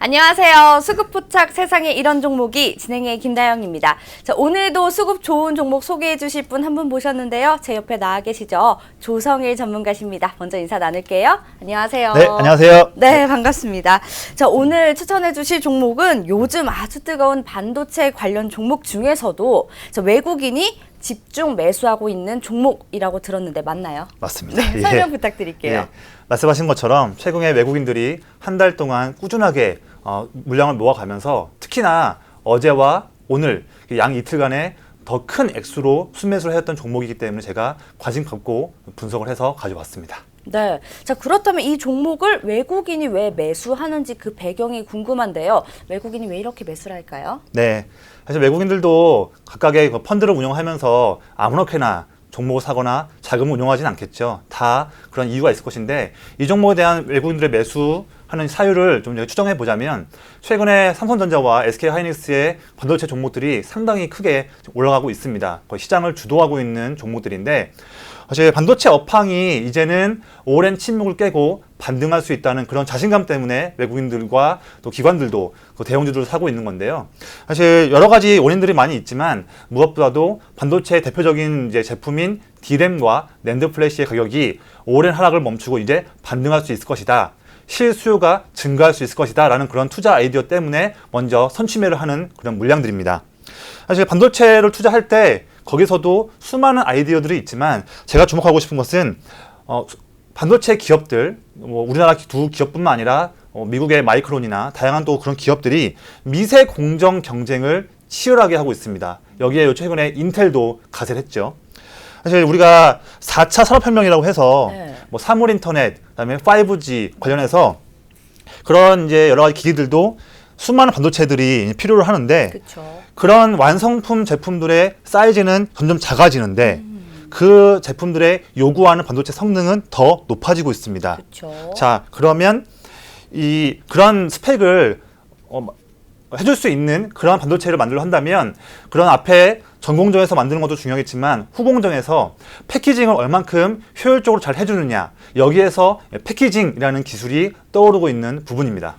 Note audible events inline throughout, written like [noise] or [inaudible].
안녕하세요. 수급 포착 세상에 이런 종목이 진행의 김다영입니다. 자, 오늘도 수급 좋은 종목 소개해 주실 분 한 분 모셨는데요. 제 옆에 나와 계시죠. 조성일 전문가십니다. 먼저 인사 나눌게요. 안녕하세요. 네, 안녕하세요. 네, 반갑습니다. 자, 오늘 추천해 주실 종목은 요즘 아주 뜨거운 반도체 관련 종목 중에서도 저 외국인이 집중 매수하고 있는 종목이라고 들었는데 맞나요? 맞습니다. 네, 설명 부탁드릴게요. 예. 말씀하신 것처럼 최근에 외국인들이 한 달 동안 꾸준하게 어, 물량을 모아가면서 특히나 어제와 오늘 양 이틀간에 더 큰 액수로 순매수를 했던 종목이기 때문에 제가 관심 갖고 분석을 해서 가져왔습니다. 네. 자, 그렇다면 이 종목을 외국인이 왜 매수하는지 그 배경이 궁금한데요. 외국인이 왜 이렇게 매수를 할까요? 네. 사실 외국인들도 각각의 그 펀드를 운영하면서 아무렇게나 종목을 사거나 자금을 운용하진 않겠죠. 다 그런 이유가 있을 것인데 이 종목에 대한 외국인들의 매수하는 사유를 좀 추정해 보자면 최근에 삼성전자와 SK하이닉스의 반도체 종목들이 상당히 크게 올라가고 있습니다. 거의 시장을 주도하고 있는 종목들인데 사실 반도체 업황이 이제는 오랜 침묵을 깨고 반등할 수 있다는 그런 자신감 때문에 외국인들과 또 기관들도 그 대형주들을 사고 있는 건데요. 사실 여러 가지 원인들이 많이 있지만 무엇보다도 반도체 대표적인 이제 제품인 D램과 낸드 플래시의 가격이 오랜 하락을 멈추고 이제 반등할 수 있을 것이다. 실수요가 증가할 수 있을 것이다. 라는 그런 투자 아이디어 때문에 먼저 선취매를 하는 그런 물량들입니다. 사실 반도체를 투자할 때 거기서도 수많은 아이디어들이 있지만 제가 주목하고 싶은 것은 어, 반도체 기업들, 뭐 우리나라 두 기업뿐만 아니라 어, 미국의 마이크론이나 다양한 또 그런 기업들이 미세 공정 경쟁을 치열하게 하고 있습니다. 여기에 요 최근에 인텔도 가세를 했죠. 사실 우리가 4차 산업혁명이라고 해서 네. 뭐 사물 인터넷, 그다음에 5G 관련해서 그런 이제 여러 가지 기기들도 수많은 반도체들이 필요로 하는데 그렇죠. 그런 완성품 제품들의 사이즈는 점점 작아지는데 그 제품들의 요구하는 반도체 성능은 더 높아지고 있습니다. 그렇죠. 자, 그러면 이 그런 스펙을 어, 해줄 수 있는 그런 반도체를 만들려 한다면 그런 앞에 전공정에서 만드는 것도 중요하겠지만 후공정에서 패키징을 얼만큼 효율적으로 잘 해주느냐 여기에서 패키징이라는 기술이 떠오르고 있는 부분입니다.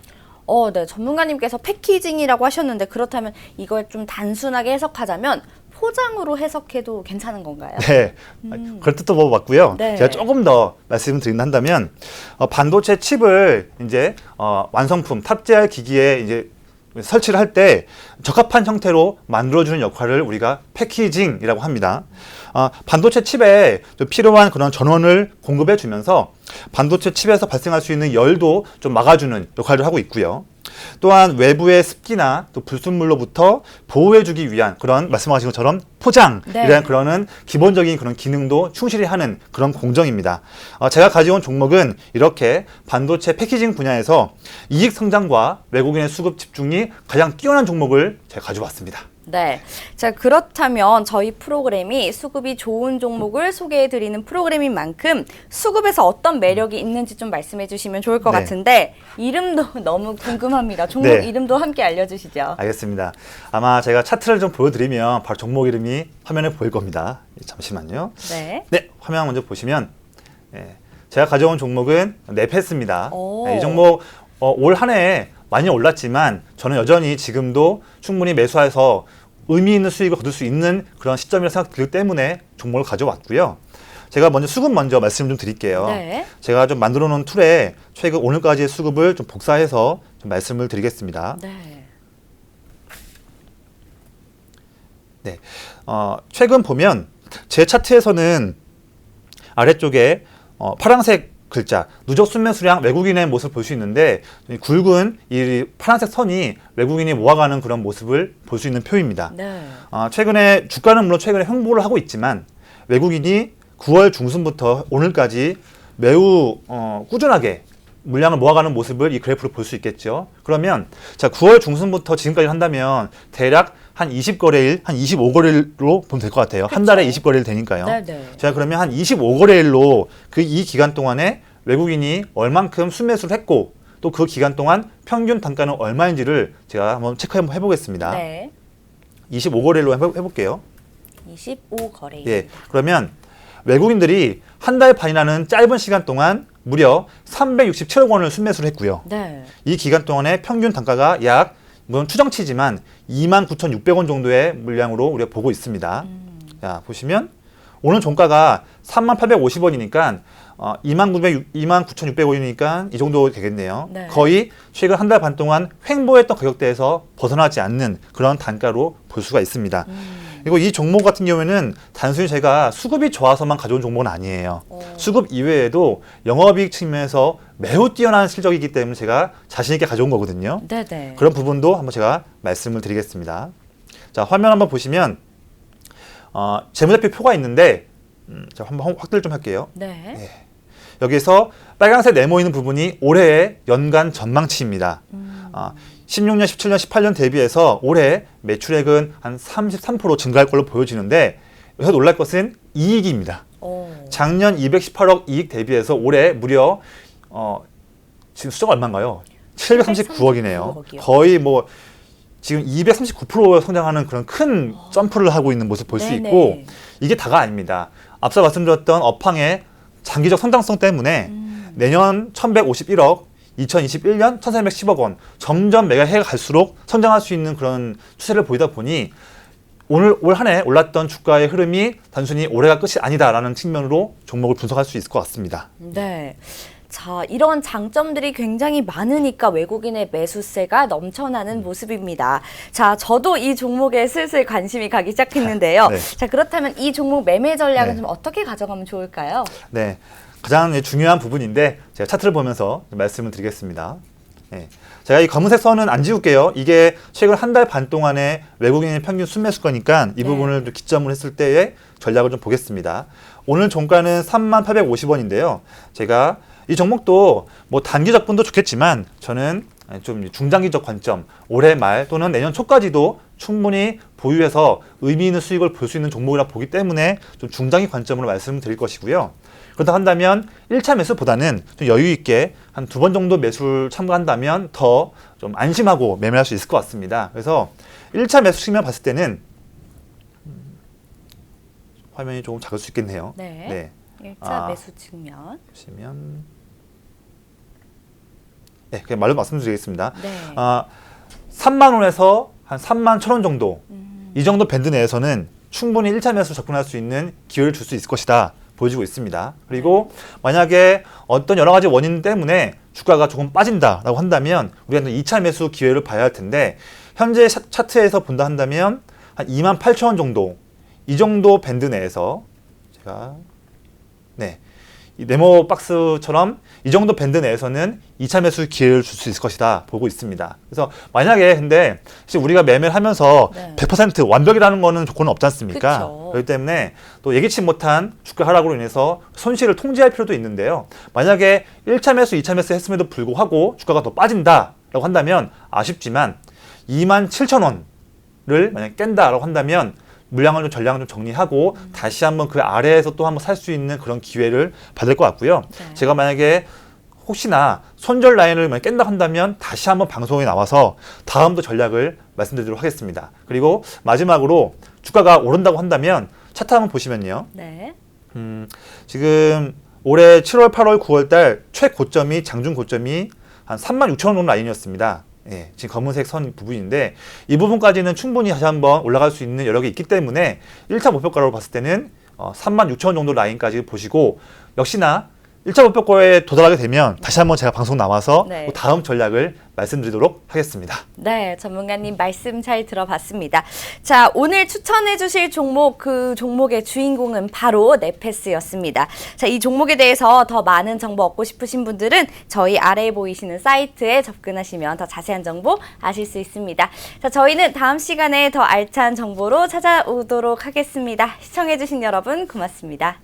어, 네. 전문가님께서 패키징이라고 하셨는데 그렇다면 이걸 좀 단순하게 해석하자면 포장으로 해석해도 괜찮은 건가요? 네, 그런 뜻도 먹어봤고요. 네. 제가 조금 더 말씀드린다 한다면 어, 반도체 칩을 이제 어, 완성품 탑재할 기기에 이제 설치를 할 때 적합한 형태로 만들어주는 역할을 우리가 패키징이라고 합니다. 어, 반도체 칩에 좀 필요한 그런 전원을 공급해 주면서 반도체 칩에서 발생할 수 있는 열도 좀 막아주는 역할을 하고 있고요. 또한 외부의 습기나 또 불순물로부터 보호해주기 위한 그런 말씀하신 것처럼 포장이라는 네. 그러는 기본적인 그런 기능도 충실히 하는 그런 공정입니다. 어, 제가 가져온 종목은 이렇게 반도체 패키징 분야에서 이익 성장과 외국인의 수급 집중이 가장 뛰어난 종목을 제가 가져왔습니다. 네. 자, 그렇다면 저희 프로그램이 수급이 좋은 종목을 소개해 드리는 프로그램인 만큼 수급에서 어떤 매력이 있는지 좀 말씀해 주시면 좋을 것 네. 같은데 이름도 [laughs] 너무 궁금합니다. 종목 네. 이름도 함께 알려 주시죠. 알겠습니다. 아마 제가 차트를 좀 보여 드리면 바로 종목 이름이 화면에 보일 겁니다. 잠시만요. 네. 네, 화면 먼저 보시면 예, 제가 가져온 종목은 네페스입니다. 오. 네, 이 종목 어, 올 한해 많이 올랐지만 저는 여전히 지금도 충분히 매수해서 의미 있는 수익을 거둘 수 있는 그런 시점이라 생각들기 때문에 종목을 가져왔고요. 제가 먼저 수급 먼저 말씀 좀 드릴게요. 네. 제가 좀 만들어 놓은 툴에 최근 오늘까지의 수급을 좀 복사해서 좀 말씀을 드리겠습니다. 네. 네. 어, 최근 보면 제 차트에서는 아래쪽에 어, 파란색 글자 누적 순매 수량 외국인의 모습을 볼 수 있는데 이 굵은 이 파란색 선이 외국인이 모아가는 그런 모습을 볼 수 있는 표입니다. 네. 어, 최근에 주가는 물론 최근에 횡보를 하고 있지만 외국인이 9월 중순부터 오늘까지 매우 어, 꾸준하게 물량을 모아가는 모습을 이 그래프로 볼 수 있겠죠. 그러면 자 9월 중순부터 지금까지 한다면 대략 한 20거래일, 한 25거래일로 보면 될 것 같아요. 한 달에 20거래일 되니까요. 네, 네. 제가 그러면 한 25거래일로 그 이 기간 동안에 외국인이 얼만큼 순매수를 했고 또 그 기간 동안 평균 단가는 얼마인지를 제가 한번 체크 한번 해보겠습니다. 네. 25거래일로 해볼게요. 25 거래일. 예. 그러면 외국인들이 한 달 반이라는 짧은 시간 동안 무려 367억 원을 순매수를 했고요. 네. 이 기간 동안에 평균 단가가 약 물론 추정치지만 29,600원 정도의 물량으로 우리가 보고 있습니다. 자 보시면 오늘 종가가 3850원이니까 어, 29,600 29,600원이니까 이 정도 되겠네요. 네. 거의 최근 한 달 반 동안 횡보했던 가격대에서 벗어나지 않는 그런 단가로 볼 수가 있습니다. 그리고 이 종목 같은 경우에는 단순히 제가 수급이 좋아서만 가져온 종목은 아니에요. 오. 수급 이외에도 영업이익 측면에서 매우 뛰어난 실적이기 때문에 제가 자신 있게 가져온 거거든요. 네네. 그런 부분도 한번 제가 말씀을 드리겠습니다. 자, 화면 한번 보시면 어, 재무제표 표가 있는데 음, 자, 한번 확대를 좀 할게요. 네. 예. 여기서 빨간색 네모 있는 부분이 올해의 연간 전망치입니다. 음. 아, 16년, 17년, 18년 대비해서 올해 매출액은 한 33% 증가할 걸로 보여지는데 여기서 놀랄 것은 이익입니다. 오. 작년 218억 이익 대비해서 올해 무려 어, 지금 숫자가 얼마인가요? 739억이네요. 739억 이요. 거의 뭐 지금 239% 성장하는 그런 큰 점프를 하고 있는 모습 볼 수. 있고 이게 다가 아닙니다. 앞서 말씀드렸던 업황의 장기적 성장성 때문에 음. 내년 1151억 2021년 1310억 원 점점 매가 해가 갈수록 성장할 수 있는 그런 추세를 보이다 보니 오늘 올 한 해 올랐던 주가의 흐름이 단순히 올해가 끝이 아니다라는 측면으로 종목을 분석할 수 있을 것 같습니다. 네. 자, 이런 장점들이 굉장히 많으니까 외국인의 매수세가 넘쳐나는 모습입니다. 자, 저도 이 종목에 슬슬 관심이 가기 시작했는데요. [laughs] 네. 자, 그렇다면 이 종목 매매 전략은 네. 좀 어떻게 가져가면 좋을까요? 네, 가장 중요한 부분인데 제가 차트를 보면서 말씀을 드리겠습니다. 네. 제가 이 검은색 선은 안 지울게요. 이게 최근 한 달 반 동안의 외국인의 평균 순매수가니까 이 네. 부분을 좀 기점으로 했을 때의 전략을 좀 보겠습니다. 오늘 종가는 3850원인데요. 제가 이 종목도 뭐 단기 적 분도 좋겠지만 저는 좀 중장기적 관점, 올해 말 또는 내년 초까지도 충분히 보유해서 의미 있는 수익을 볼 수 있는 종목이라 보기 때문에 좀 중장기 관점으로 말씀을 드릴 것이고요. 그렇다 한다면 1차 매수보다는 좀 여유 있게 한 두 번 정도 매수를 참고한다면 더 좀 안심하고 매매할 수 있을 것 같습니다. 그래서 1차 매수 측면 봤을 때는 음, 화면이 조금 작을 수 있겠네요. 네. 네. 1차 아. 매수 측면. 보시면 네, 그냥 말로 말씀드리겠습니다. 네. 아, 3만 원에서 한 3만 천 원 정도 음. 이 정도 밴드 내에서는 충분히 1차 매수 접근할 수 있는 기회를 줄 수 있을 것이다 보여지고 있습니다. 그리고 만약에 어떤 여러 가지 원인 때문에 주가가 조금 빠진다라고 한다면 우리가 2차 매수 기회를 봐야 할 텐데 현재 차- 차트에서 본다 한다면 한 2만 8천 원 정도 이 정도 밴드 내에서 제가 네. 이 네모 박스처럼 이 정도 밴드 내에서는 2차 매수 기회를 줄 수 있을 것이다 보고 있습니다. 그래서 만약에 근데 사실 우리가 매매를 하면서 네. 100% 완벽이라는 거는 조건은 없지 않습니까? 그쵸. 그렇기 때문에 또 예기치 못한 주가 하락으로 인해서 손실을 통제할 필요도 있는데요. 만약에 1차 매수, 2차 매수 했음에도 불구하고 주가가 더 빠진다라고 한다면 아쉽지만 2만 7천 원을 만약 깬다라고 한다면 물량을 좀 전량을 좀 정리하고 다시 한번 그 아래에서 또 한번 살 수 있는 그런 기회를 받을 것 같고요. 네. 제가 만약에 혹시나 손절 라인을 깬다 한다면 다시 한번 방송에 나와서 다음도 전략을 말씀드리도록 하겠습니다. 그리고 마지막으로 주가가 오른다고 한다면 차트 한번 보시면요. 네. 음, 지금 올해 7월, 8월, 9월 달 최고점이 장중 고점이 한 3만 6천 원 정도 라인이었습니다. 예, 지금 검은색 선 부분인데 이 부분까지는 충분히 다시 한번 올라갈 수 있는 여력이 있기 때문에 1차 목표가로 봤을 때는 어, 3만 6천 원 정도 라인까지 보시고 역시나 1차 목표가에 도달하게 되면 다시 한번 제가 방송 나와서 네. 또 다음 전략을 말씀드리도록 하겠습니다. 네, 전문가님 말씀 잘 들어봤습니다. 자, 오늘 추천해 주실 종목, 그 종목의 주인공은 바로 네페스였습니다. 자, 이 종목에 대해서 더 많은 정보 얻고 싶으신 분들은 저희 아래에 보이시는 사이트에 접근하시면 더 자세한 정보 아실 수 있습니다. 자, 저희는 다음 시간에 더 알찬 정보로 찾아오도록 하겠습니다. 시청해 주신 여러분 고맙습니다.